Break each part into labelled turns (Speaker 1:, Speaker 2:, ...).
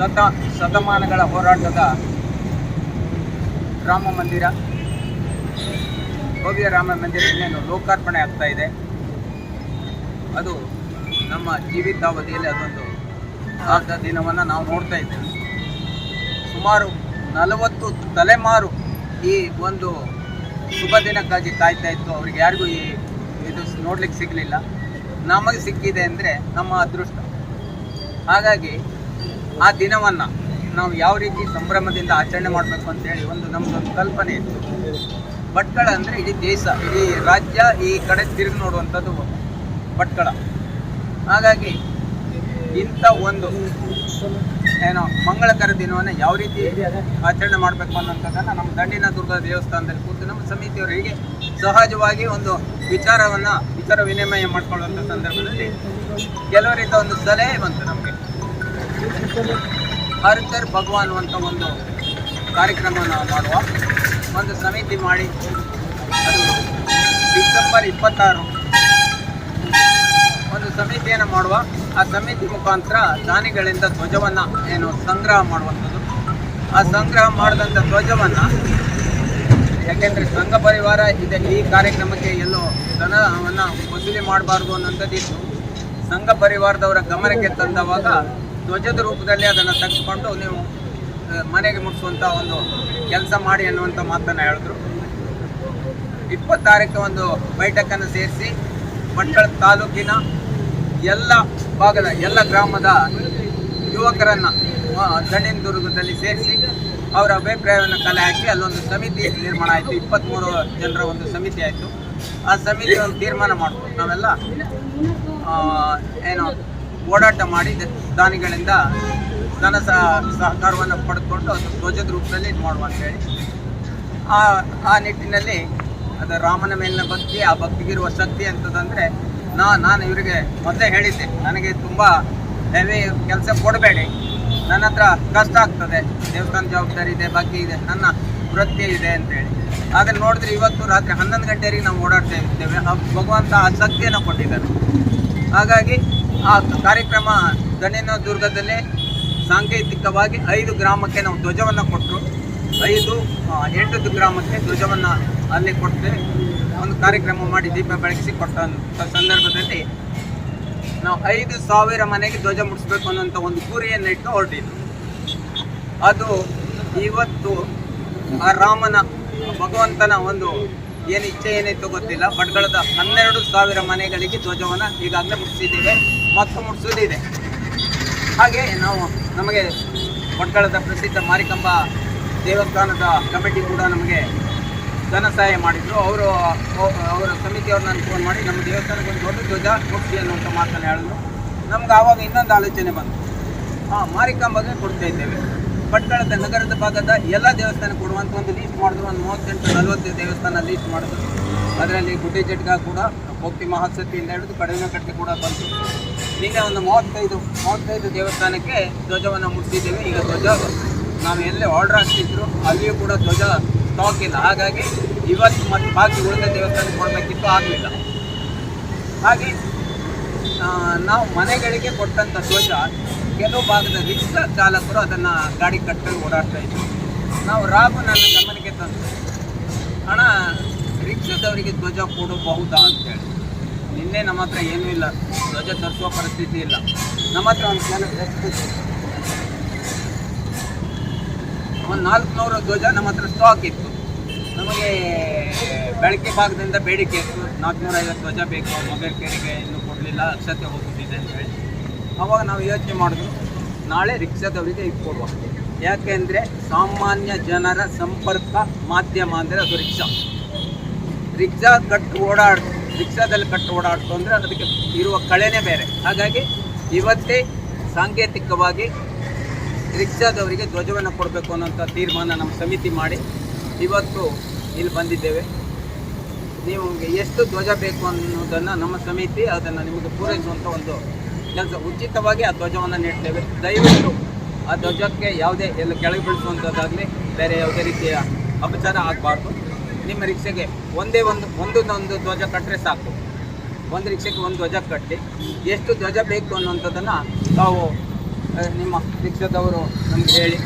Speaker 1: ಶತ ಶತಮಾನಗಳ ಹೋರಾಟದ ರಾಮ ಮಂದಿರ. ಭವ್ಯ ರಾಮ ಮಂದಿರ ಇನ್ನೇನು ಲೋಕಾರ್ಪಣೆ ಆಗ್ತಾ ಇದೆ. ಅದು ನಮ್ಮ ಜೀವಿತಾವಧಿಯಲ್ಲಿ ಅದೊಂದು ಆದ ದಿನವನ್ನು ನಾವು ನೋಡ್ತಾ ಇದ್ದೇವೆ. ಸುಮಾರು ನಲವತ್ತು ತಲೆಮಾರು ಈ ಒಂದು ಶುಭ ದಿನಕ್ಕಾಗಿ ಕಾಯ್ತಾ ಇತ್ತು. ಅವ್ರಿಗೆ ಯಾರಿಗೂ ಈ ಇದು ನೋಡ್ಲಿಕ್ಕೆ ಸಿಗಲಿಲ್ಲ. ನಮಗೆ ಸಿಕ್ಕಿದೆ ಅಂದರೆ ನಮ್ಮ ಅದೃಷ್ಟ. ಹಾಗಾಗಿ ಆ ದಿನವನ್ನು ನಾವು ಯಾವ ರೀತಿ ಸಂಭ್ರಮದಿಂದ ಆಚರಣೆ ಮಾಡಬೇಕು ಅಂತೇಳಿ ಒಂದು ನಮ್ಮದೊಂದು ಕಲ್ಪನೆ ಇತ್ತು. ಭಟ್ಕಳ ಅಂದರೆ ಇಡೀ ದೇಶ, ಇಡೀ ರಾಜ್ಯ ಈ ಕಡೆ ತಿರುಗಿ ನೋಡುವಂಥದ್ದು ಭಟ್ಕಳ. ಹಾಗಾಗಿ ಇಂಥ ಒಂದು ಏನೋ ಮಂಗಳಕರ ದಿನವನ್ನು ಯಾವ ರೀತಿ ಆಚರಣೆ ಮಾಡಬೇಕು ಅನ್ನೋಂಥದ್ದನ್ನು ನಮ್ಮ ದಂಡಿನ ದುರ್ಗ ದೇವಸ್ಥಾನದಲ್ಲಿ ಕೂತು ನಮ್ಮ ಸಮಿತಿಯವರು ಹೀಗೆ ಸಹಜವಾಗಿ ಒಂದು ವಿಚಾರವನ್ನು ವಿಚಾರ ವಿನಿಮಯ ಮಾಡಿಕೊಳ್ಳುವಂಥ ಸಂದರ್ಭದಲ್ಲಿ ಕೆಲವರಿಂದ ಒಂದು ಸಲಹೆ ಬಂತು ನಮಗೆ. ಹರ್ ಕರ್ ಭಗವಾನ್ ಅಂತ ಒಂದು ಕಾರ್ಯಕ್ರಮವನ್ನು ಮಾಡುವ ಒಂದು ಸಮಿತಿ ಮಾಡಿ ಅದು ಡಿಸೆಂಬರ್ ಇಪ್ಪತ್ತಾರು. ಒಂದು ಸಮಿತಿಯನ್ನು ಮಾಡುವ. ಆ ಸಮಿತಿ ಮುಖಾಂತರ ದಾನಿಗಳಿಂದ ಧ್ವಜವನ್ನು ಏನು ಸಂಗ್ರಹ ಮಾಡುವಂಥದ್ದು. ಆ ಸಂಗ್ರಹ ಮಾಡಿದಂಥ ಧ್ವಜವನ್ನು ಯಾಕೆಂದರೆ ಸಂಘ ಪರಿವಾರ ಇದೆ, ಈ ಕಾರ್ಯಕ್ರಮಕ್ಕೆ ಎಲ್ಲೋ ಧನವನ್ನು ವಸೂಲಿ ಮಾಡಬಾರ್ದು ಅನ್ನೋಂಥದ್ದಿತ್ತು ಸಂಘ ಪರಿವಾರದವರ ಗಮನಕ್ಕೆ ತಂದವಾಗ ಧ್ವಜದ ರೂಪದಲ್ಲಿ ಅದನ್ನು ತೆಗೆದುಕೊಂಡು ನೀವು ಮನೆಗೆ ಮುಟ್ಟಿಸುವಂಥ ಒಂದು ಕೆಲಸ ಮಾಡಿ ಅನ್ನುವಂಥ ಮಾತನ್ನು ಹೇಳಿದ್ರು. ಇಪ್ಪತ್ತಾರಕ್ಕೆ ಒಂದು ಬೈಠಕನ್ನು ಸೇರಿಸಿ, ಮಂಡಳ ತಾಲೂಕಿನ ಎಲ್ಲ ಭಾಗದ, ಎಲ್ಲ ಗ್ರಾಮದ ಯುವಕರನ್ನು ದಣ್ಣಿನ ದುರ್ಗದಲ್ಲಿ ಸೇರಿಸಿ ಅವರ ಅಭಿಪ್ರಾಯವನ್ನು ಕಲೆ ಹಾಕಿ ಅಲ್ಲೊಂದು ಸಮಿತಿ ನಿರ್ಮಾಣ ಆಯಿತು. ಇಪ್ಪತ್ತ್ಮೂರು ಜನರ ಒಂದು ಸಮಿತಿ ಆಯಿತು. ಆ ಸಮಿತಿ ಒಂದು ತೀರ್ಮಾನ ಮಾಡ್ಕೊಂಡು ನಾವೆಲ್ಲ ಏನು ಓಡಾಟ ಮಾಡಿ ದಾನಿಗಳಿಂದ ಧನ ಸಹ- ಸಹಕಾರವನ್ನು ಪಡೆದುಕೊಂಡು ಅದು ಧ್ವಜದ ರೂಪದಲ್ಲಿ ಇದು ಮಾಡುವ ಅಂತೇಳಿ ಆ ಆ ನಿಟ್ಟಿನಲ್ಲಿ ಅದು ರಾಮನ ಮೇಲಿನ ಭಕ್ತಿ, ಆ ಭಕ್ತಿಗಿರುವ ಶಕ್ತಿ ಅಂತದಂದರೆ ನಾ, ನಾನು ಇವರಿಗೆ ಮೊದಲೇ ಹೇಳಿದ್ದೆ, ನನಗೆ ತುಂಬ ಹೆವಿ ಕೆಲಸ ಕೊಡಬೇಡಿ, ನನ್ನ ಹತ್ರ ಕಷ್ಟ ಆಗ್ತದೆ, ದೇವಸ್ಥಾನ ಜವಾಬ್ದಾರಿ ಇದೆ, ಬಾಕಿ ಇದೆ, ನನ್ನ ವೃತ್ತಿ ಇದೆ ಅಂತೇಳಿ ಅದನ್ನು ನೋಡಿದ್ರೆ ಇವತ್ತು ರಾತ್ರಿ ಹನ್ನೊಂದು ಗಂಟೆವರೆಗೆ ನಾವು ಓಡಾಡ್ತಾ ಇರ್ತೇವೆ ಭಗವಂತ ಆ ಶಕ್ತಿಯನ್ನು ಕೊಟ್ಟಿದ್ದಾರೆ ಹಾಗಾಗಿ ಆ ಕಾರ್ಯಕ್ರಮ ದಣಿನ ದುರ್ಗದಲ್ಲಿ ಸಾಂಕೇತಿಕವಾಗಿ ಐದು ಗ್ರಾಮಕ್ಕೆ ನಾವು ಧ್ವಜವನ್ನು ಕೊಟ್ಟರು ಐದು ಎಂಟು ಗ್ರಾಮಕ್ಕೆ ಧ್ವಜವನ್ನು ಅಲ್ಲಿ ಕೊಟ್ಟು ಒಂದು ಕಾರ್ಯಕ್ರಮ ಮಾಡಿ ದೀಪ ಬೆಳಗಿಸಿ ಕೊಟ್ಟಂಥ ಸಂದರ್ಭದಲ್ಲಿ ನಾವು ಐದು ಸಾವಿರ ಮನೆಗೆ ಧ್ವಜ ಮುಡಿಸ್ಬೇಕು ಅನ್ನೋಂಥ ಒಂದು ಗುರಿಯನ್ನು ಇಟ್ಟು ಹೊರಟಿದ್ದು ಅದು ಇವತ್ತು ಆ ರಾಮನ, ಭಗವಂತನ ಒಂದು ಏನು ಇಚ್ಛೆ ಏನಿತ್ತು ಗೊತ್ತಿಲ್ಲ. ಬಡ್ಗಳದ ಹನ್ನೆರಡು ಸಾವಿರ ಮನೆಗಳಿಗೆ ಧ್ವಜವನ್ನು ಈಗಾಗಲೇ ಮುಟ್ಟಿಸಿದ್ದೇವೆ ಮತ್ತು ಮುಟ್ಸೋದಿದೆ ಹಾಗೆ ನಾವು ನಮಗೆ ಭಟ್ಕಳದ ಪ್ರಸಿದ್ಧ ಮಾರಿಕಂಬ ದೇವಸ್ಥಾನದ ಕಮಿಟಿ ಕೂಡ ನಮಗೆ ಧನ ಸಹಾಯ ಮಾಡಿದ್ರು. ಅವರು, ಅವರ ಸಮಿತಿಯವ್ರು ನಾನು ಫೋನ್ ಮಾಡಿ, ನಮ್ಮ ದೇವಸ್ಥಾನಕ್ಕೆ ಒಂದು ದೊಡ್ಡ ಧ್ವಜ ಮುಟ್ಟಿಸಿ ಅನ್ನುವಂಥ ಮಾತನ್ನು ಹೇಳಿದ್ರು. ನಮ್ಗೆ ಆವಾಗ ಇನ್ನೊಂದು ಆಲೋಚನೆ ಬಂತು. ಹಾಂ ಮಾರಿಕಂಬಗೆ ಕೊಡ್ತಾ ಇದ್ದೇವೆ. ಪಟ್ಟಣದ ನಗರದ ಭಾಗದ ಎಲ್ಲ ದೇವಸ್ಥಾನ ಕೊಡುವಂಥ ಒಂದು ಲೀಸ್ಟ್ ಮಾಡಿದ್ರು. ಒಂದು ಮೂವತ್ತೆಂಟು ನಲವತ್ತು ದೇವಸ್ಥಾನ ಲೀಸ್ಟ್ ಮಾಡಿದ್ರು. ಅದರಲ್ಲಿ ಗುಡ್ಡೆ ಜಟ್ಗ ಕೂಡ ಭಕ್ತಿ ಮಹಾಸತಿಯಿಂದ ಹಿಡಿದು ಕಡಿಮೆ ಕಟ್ಟೆ ಕೂಡ ಬಂತು. ನಿನ್ನೆ ಒಂದು ಮೂವತ್ತೈದು ಮೂವತ್ತೈದು ದೇವಸ್ಥಾನಕ್ಕೆ ಧ್ವಜವನ್ನು ಮುಟ್ಟಿದ್ದೇವೆ. ಈಗ ಧ್ವಜ, ನಾವು ಎಲ್ಲೇ ಆರ್ಡರ್ ಹಾಕ್ತಿದ್ರು, ಅಲ್ಲಿಯೂ ಕೂಡ ಧ್ವಜ ಸ್ಟಾಕ್ ಇಲ್ಲ. ಹಾಗಾಗಿ ಇವತ್ತು ಮತ್ತು ಬಾಕಿ ಉಳಿದ ದೇವಸ್ಥಾನಕ್ಕೆ ಕೊಡಬೇಕಿತ್ತು ಆಗಲಿಲ್ಲ. ಹಾಗೆ ನಾವು ಮನೆಗಳಿಗೆ ಕೊಟ್ಟಂಥ ಧ್ವಜ, ಕೆಲವು ಭಾಗದ ರಿಕ್ಷ ಚಾಲಕರು ಅದನ್ನು ಗಾಡಿ ಕಟ್ಟಲು ಓಡಾಡ್ತಾ ಇದ್ರು. ನಾವು ರಾಘು ನನ್ನ ಗಮನಕ್ಕೆ ತಂದು ಹಣ ರಿಕ್ಷದವರಿಗೆ ಧ್ವಜ ಕೊಡಬಹುದಾ? ಅಂತೇಳಿ. ನಿನ್ನೆ ನಮ್ಮ ಹತ್ರ ಏನೂ ಇಲ್ಲ. ಧ್ವಜ ತರಿಸುವ ಪರಿಸ್ಥಿತಿ ಇಲ್ಲ. ನಮ್ಮ ಹತ್ರ ಒಂದು ಒಂದು ನಾಲ್ಕುನೂರು ಧ್ವಜ ನಮ್ಮ ಹತ್ರ ಸ್ಟಾಕ್ ಇತ್ತು. ನಮಗೆ ಬೆಳಕೆ ಭಾಗದಿಂದ ಬೇಡಿಕೆ ಇತ್ತು. ನಾಲ್ಕುನೂರ ಐವತ್ತು ಧ್ವಜ ಬೇಕು. ಮೊಬೈಲ್ ಕೇರಿಗೆ ಇನ್ನೂ ಕೊಡಲಿಲ್ಲ. ಅಕ್ಷತೆ ಹೋಗುತ್ತಿದೆ ಅಂತ ಹೇಳಿ. ಅವಾಗ ನಾವು ಯೋಚನೆ ಮಾಡಿದ್ರು ನಾಳೆ ರಿಕ್ಷಾದವರಿಗೆ ಇದು ಕೊಡುವ. ಯಾಕೆಂದರೆ ಸಾಮಾನ್ಯ ಜನರ ಸಂಪರ್ಕ ಮಾಧ್ಯಮ ಅಂದರೆ ಅದು ರಿಕ್ಷಾ. ರಿಕ್ಷಾ ಕಟ್ಟು ಓಡಾಡ್ ರಿಕ್ಷಾದಲ್ಲಿ ಕಟ್ಟು ಓಡಾಡ್ತು ಅಂದರೆ ಅದಕ್ಕೆ ಇರುವ ಕಳೆನೇ ಬೇರೆ. ಹಾಗಾಗಿ ಇವತ್ತೇ ಸಾಂಕೇತಿಕವಾಗಿ ರಿಕ್ಷಾದವರಿಗೆ ಧ್ವಜವನ್ನು ಕೊಡಬೇಕು ಅನ್ನೋಂಥ ತೀರ್ಮಾನ ನಮ್ಮ ಸಮಿತಿ ಮಾಡಿ ಇವತ್ತು ಇಲ್ಲಿ ಬಂದಿದ್ದೇವೆ. ನೀವು ಎಷ್ಟು ಧ್ವಜ ಬೇಕು ಅನ್ನೋದನ್ನು ನಮ್ಮ ಸಮಿತಿ ಅದನ್ನು ನಿಮಗೆ ಪೂರೈಸುವಂಥ ಒಂದು ಕೆಲಸ, ಉಚಿತವಾಗಿ ಆ ಧ್ವಜವನ್ನು ನೀಡ್ತೇವೆ. ದಯವಿಟ್ಟು ಆ ಧ್ವಜಕ್ಕೆ ಯಾವುದೇ ಎಲ್ಲ ಕೆಳಗೆ ಬೀಳಿಸುವಂಥದ್ದಾಗಲಿ ಬೇರೆ ಯಾವುದೇ ರೀತಿಯ ಅಪಚಾರ ಆಗಬಾರ್ದು. ನಿಮ್ಮ ರಿಕ್ಷೆಗೆ ಒಂದೇ ಒಂದು ಒಂದು ಒಂದು ಧ್ವಜ ಕಟ್ಟರೆ ಸಾಕು. ಒಂದು ರಿಕ್ಷೆಗೆ ಒಂದು ಧ್ವಜ ಕಟ್ಟಿ, ಎಷ್ಟು ಧ್ವಜ ಬೇಕು ಅನ್ನುವಂಥದ್ದನ್ನು ತಾವು ನಿಮ್ಮ ರಿಕ್ಷಾದವರು ನಮ್ಗೆ ಹೇಳಿ,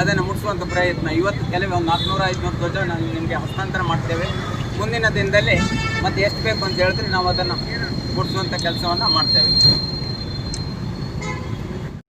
Speaker 1: ಅದನ್ನು ಮುಟ್ಟಿಸುವಂಥ ಪ್ರಯತ್ನ. ಇವತ್ತು ಕೆಲವೇ ಒಂದು ನಾಲ್ಕುನೂರ, ಐದುನೂರು ಧ್ವಜ ನಾನು ನಿಮಗೆ ಹಸ್ತಾಂತರ ಮಾಡ್ತೇವೆ. ಮುಂದಿನ ದಿನದಲ್ಲಿ ಮತ್ತೆ ಎಷ್ಟು ಬೇಕು ಅಂತ ಹೇಳಿದ್ರೆ ನಾವು ಅದನ್ನು ಮುಟ್ಟಿಸುವಂಥ ಕೆಲಸವನ್ನು ಮಾಡ್ತೇವೆ.